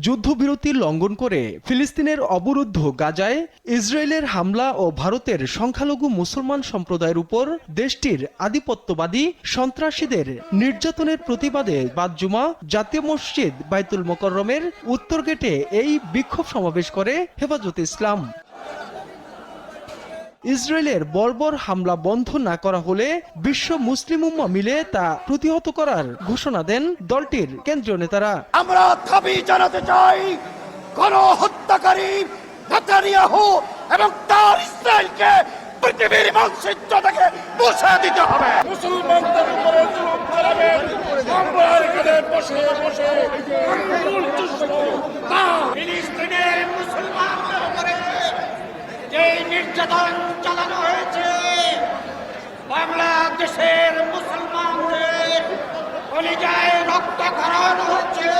যুদ্ধবিরতি লঙ্ঘন করে ফিলিস্তিনের অবরুদ্ধ গাজায় ইসরায়েলের হামলা ও ভারতের সংখ্যালঘু মুসলমান সম্প্রদায়ের উপর দেশটির আধিপত্যবাদী সন্ত্রাসীদের নির্যাতনের প্রতিবাদে বাদজুমা জাতীয় মসজিদ বাইতুল মোকররমের উত্তর গেটে এই বিক্ষোভ সমাবেশ করে হেফাজত ইসলাম। ইসরায়েলের বর্বর হামলা বন্ধ না করা হলে বিশ্ব মুসলিম উম্মা মিলে তা প্রতিহত করার ঘোষণা দেন দলটির কেন্দ্রীয় নেতারা। আমরা দাবি জানাতে চাই গণহত্যাকারী নেতানিয়াহু এবং তার ইসরায়েলকে পৃথিবীর মানচিত্র থেকে মুছে দিতে হবে। মুসলমানদের উপরে জুলুম চালাবেন আমরা এখানে বসে বসে আঙ্গুল চুষবো না ফিলিস্তিনের মুসলমানদের উপরে যে নির্যাতন চালানো হয়েছে। বাংলাদেশের মুসলমানদের কলিজায় রক্তক্ষরণ হচ্ছে। ইসরায়েলের নেতা